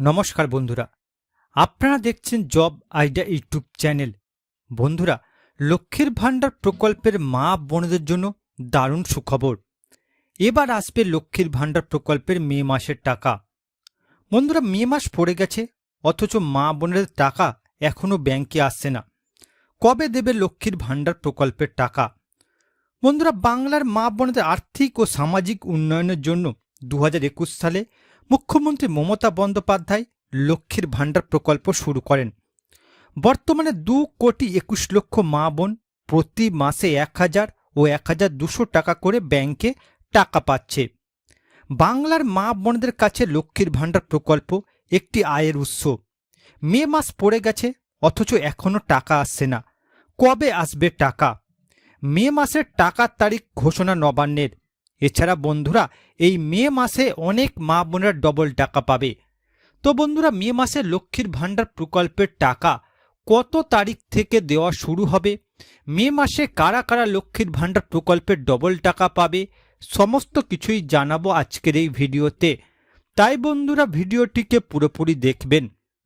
নমস্কার বন্ধুরা। আপনারা দেখছেন জব আইডিয়া ইউটিউব চ্যানেল। বন্ধুরা, লক্ষ্মীর ভাণ্ডার প্রকল্পের মা বোনদের জন্য দারুণ সুখবর। এবার আসবে লক্ষ্মীর ভাণ্ডার প্রকল্পের মে মাসের টাকা। বন্ধুরা, মে মাস পড়ে গেছে, অথচ মা বোনের টাকা এখনও ব্যাংকে আসছে না। কবে দেবে লক্ষ্মীর ভাণ্ডার প্রকল্পের টাকা? বন্ধুরা, বাংলার মা বোনদের আর্থিক ও সামাজিক উন্নয়নের জন্য দু হাজার একুশ সালে মুখ্যমন্ত্রী মমতা বন্দ্যোপাধ্যায় লক্ষ্মীর ভাণ্ডার প্রকল্প শুরু করেন। বর্তমানে দু কোটি একুশ লক্ষ মা বোন প্রতি মাসে এক হাজার ও এক হাজার দুশো টাকা করে ব্যাংকে টাকা পাচ্ছে। বাংলার মা বোনদের কাছে লক্ষ্মীর ভাণ্ডার প্রকল্প একটি আয়ের উৎস। মে মাস পড়ে গেছে, অথচ এখনও টাকা আসছে না। কবে আসবে টাকা? মে মাসের টাকার তারিখ ঘোষণা নবান্নের। এছাড়া বন্ধুরা, এই মে মাসে অনেক মা বোনেরা ডবল টাকা পাবে। তো বন্ধুরা, মে মাসে লক্ষ্মীর ভাণ্ডার প্রকল্পের টাকা কত তারিখ থেকে দেওয়া শুরু হবে? মে মাসে কারা কারা লক্ষ্মীর ভাণ্ডার প্রকল্পের ডবল টাকা পাবে? সমস্ত কিছুই জানাব আজকের এই ভিডিওতে। তাই বন্ধুরা, ভিডিওটিকে পুরোপুরি দেখবেন।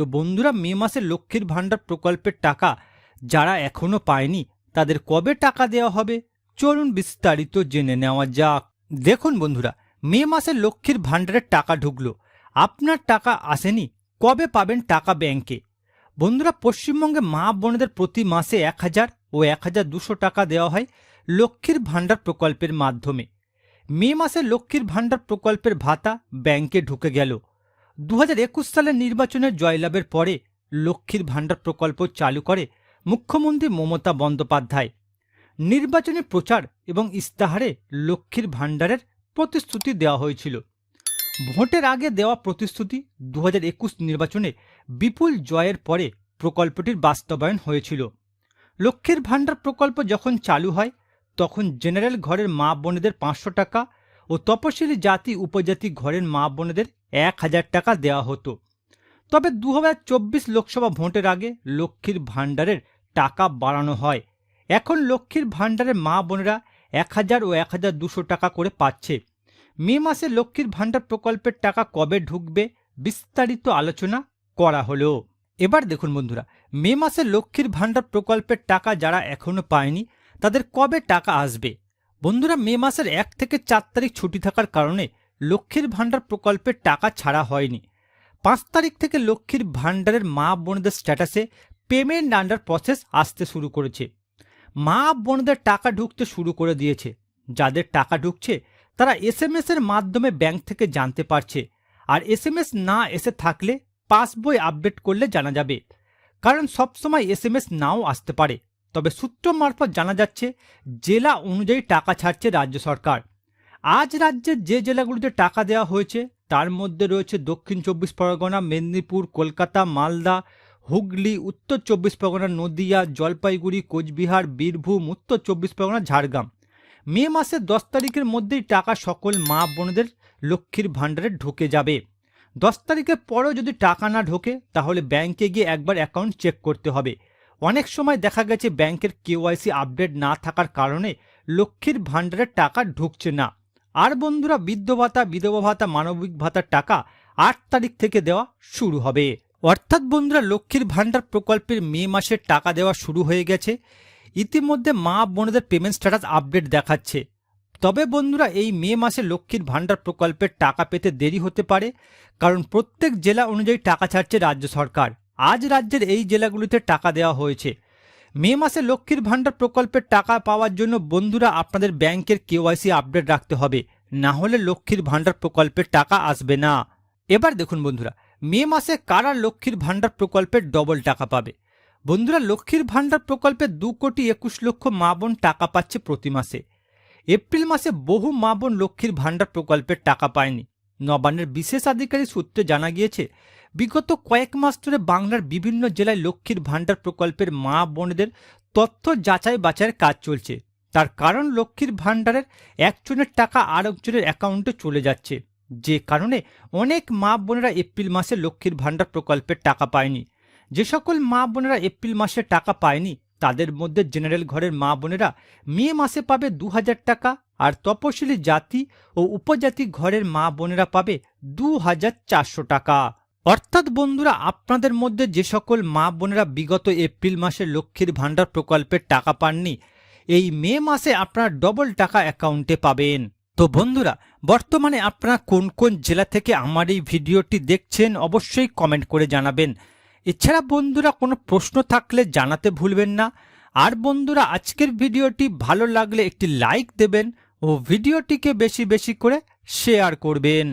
তো বন্ধুরা, মে মাসে লক্ষ্মীর ভাণ্ডার প্রকল্পের টাকা যারা এখনও পায়নি, তাদের কবে টাকা দেওয়া হবে? চলুন বিস্তারিত জেনে নেওয়া যাক। দেখুন বন্ধুরা, মে মাসে লক্ষ্মীর ভাণ্ডারের টাকা ঢুকলো। আপনার টাকা আসেনি, কবে পাবেন টাকা ব্যাংকে? বন্ধুরা, পশ্চিমবঙ্গে মা বোনেদের প্রতি মাসে এক হাজার ও এক হাজার দুশো টাকা দেওয়া হয় লক্ষ্মীর ভাণ্ডার প্রকল্পের মাধ্যমে। মে মাসে লক্ষ্মীর ভাণ্ডার প্রকল্পের ভাতা ব্যাংকে ঢুকে গেল। দু হাজার একুশ সালের নির্বাচনের জয়লাভের পরে লক্ষ্মীর ভাণ্ডার প্রকল্প চালু করে মুখ্যমন্ত্রী মমতা বন্দ্যোপাধ্যায়। নির্বাচনী প্রচার এবং ইস্তাহারে লক্ষ্মীর ভাণ্ডারের প্রতিশ্রুতি দেওয়া হয়েছিল। ভোটের আগে দেওয়া প্রতিশ্রুতি দু হাজার একুশ নির্বাচনে বিপুল জয়ের পরে প্রকল্পটির বাস্তবায়ন হয়েছিল। লক্ষ্মীর ভাণ্ডার প্রকল্প যখন চালু হয়, তখন জেনারেল ঘরের মা বোনেদের পাঁচশো টাকা ও তপশিলি জাতি উপজাতি ঘরের মা বোনেদের এক হাজার টাকা দেওয়া হতো। তবে দুহাজার চব্বিশ লোকসভা ভোটের আগে লক্ষ্মীর ভাণ্ডারের টাকা বাড়ানো হয়। এখন লক্ষ্মীর ভাণ্ডারের মা বোনেরা এক হাজার ও এক হাজার দুশো টাকা করে পাচ্ছে। মে মাসে লক্ষ্মীর ভাণ্ডার প্রকল্পের টাকা কবে ঢুকবে বিস্তারিত আলোচনা করা হলো। এবার দেখুন বন্ধুরা, মে মাসে লক্ষ্মীর ভাণ্ডার প্রকল্পের টাকা যারা এখনও পায়নি, তাদের কবে টাকা আসবে? বন্ধুরা, মে মাসের এক থেকে চার তারিখ ছুটি থাকার কারণে লক্ষ্মীর ভাণ্ডার প্রকল্পের টাকা ছাড়া হয়নি। পাঁচ তারিখ থেকে লক্ষ্মীর ভাণ্ডারের মা বোনদের স্ট্যাটাসে পেমেন্ট আন্ডার প্রসেস আসতে শুরু করেছে। মা বোনদের টাকা ঢুকতে শুরু করে দিয়েছে। যাদের টাকা ঢুকছে, তারা এস এম এর মাধ্যমে ব্যাংক থেকে জানতে পারছে। আর এস এম এস না এসে থাকলে পাসবই আপডেট করলে জানা যাবে। কারণ সবসময় এস এম এস নাও আসতে পারে। তবে সূত্র মারফত জানা যাচ্ছে, জেলা অনুযায়ী টাকা ছাড়ছে রাজ্য সরকার। আজ রাজ্যের যে জেলাগুলিতে টাকা দেওয়া হয়েছে, তার মধ্যে রয়েছে দক্ষিণ চব্বিশ পরগনা, মেদিনীপুর, কলকাতা, মালদা, হুগলি, উত্তর চব্বিশ পরগনা, নদিয়া, জলপাইগুড়ি, কোচবিহার, বীরভূম, উত্তর চব্বিশ পরগনা, ঝাড়গ্রাম। মে মাসের দশ তারিখের মধ্যেই টাকা সকল মা বোনদের লক্ষ্মীর ভাণ্ডারে ঢুকে যাবে। দশ তারিখের পরেও যদি টাকা না ঢোকে, তাহলে ব্যাংকে গিয়ে একবার অ্যাকাউন্ট চেক করতে হবে। অনেক সময় দেখা গেছে ব্যাংকের কেওয়াইসি আপডেট না থাকার কারণে লক্ষ্মীর ভাণ্ডারের টাকা ঢুকছে না। আর বন্ধুরা বৃদ্ধ ভাতা, বিধবা ভাতা, মানবিক ভাতার টাকা আট তারিখ থেকে দেওয়া শুরু হবে। অর্থাৎ বন্ধুরা, লক্ষ্মীর ভাণ্ডার প্রকল্পের মে মাসের টাকা দেওয়া শুরু হয়ে গেছে। ইতিমধ্যে মা বোনদের পেমেন্ট স্ট্যাটাস আপডেট দেখাচ্ছে। তবে বন্ধুরা, এই মে মাসে লক্ষ্মীর ভাণ্ডার প্রকল্পের টাকা পেতে দেরি হতে পারে, কারণ প্রত্যেক জেলা অনুযায়ী টাকা ছাড়ছে রাজ্য সরকার। আজ রাজ্যের এই জেলাগুলিতে টাকা দেওয়া হয়েছে। মে মাসে লক্ষ্মীর ভাণ্ডার প্রকল্পের টাকা পাওয়ার জন্য বন্ধুরা আপনাদের ব্যাংকের কেওয়াইসি আপডেট রাখতে হবে। না হলে লক্ষ্মীর ভাণ্ডার প্রকল্পের টাকা আসবে না। এবার দেখুন বন্ধুরা, মে মাসে কারা লক্ষ্মীর ভাণ্ডার প্রকল্পের ডবল টাকা পাবে? বন্ধুরা, লক্ষ্মীর ভাণ্ডার প্রকল্পে দু কোটি একুশ লক্ষ মা বোন টাকা পাচ্ছে প্রতি মাসে। এপ্রিল মাসে বহু মা বোন লক্ষ্মীর ভাণ্ডার প্রকল্পের টাকা পায়নি। নবান্নের বিশেষ আধিকারিক সূত্রে জানা গিয়েছে বিগত কয়েক মাস ধরে বাংলার বিভিন্ন জেলায় লক্ষ্মীর ভাণ্ডার প্রকল্পের মা বোনদের তথ্য যাচাই বাছাইয়ের কাজ চলছে। তার কারণ লক্ষ্মীর ভাণ্ডারের একজনের টাকা আরেকজনের অ্যাকাউন্টে চলে যাচ্ছে। যে কারণে অনেক মা বোনেরা এপ্রিল মাসে লক্ষ্মীর ভাণ্ডার প্রকল্পের টাকা পায়নি। যে সকল মা বোনেরা এপ্রিল মাসে টাকা পায়নি, তাদের মধ্যে জেনারেল ঘরের মা বোনেরা মে মাসে পাবে দু হাজার টাকা আর তপশিলি জাতি ও উপজাতি ঘরের মা বোনেরা পাবে দু টাকা। অর্থাৎ বন্ধুরা, আপনাদের মধ্যে যে সকল মা বোনেরা বিগত এপ্রিল মাসে লক্ষ্মীর ভাণ্ডার প্রকল্পের টাকা পাননি, এই মে মাসে আপনারা ডবল টাকা অ্যাকাউন্টে পাবেন। তো বন্ধুরা, বর্তমানে আপনারা কোন কোন জেলা থেকে আমার এই ভিডিওটি দেখছেন অবশ্যই কমেন্ট করে জানাবেন। এছাড়া বন্ধুরা, কোনো প্রশ্ন থাকলে জানাতে ভুলবেন না। আর বন্ধুরা, আজকের ভিডিওটি ভালো লাগলে একটি লাইক দেবেন ও ভিডিওটিকে বেশি বেশি করে শেয়ার করবেন।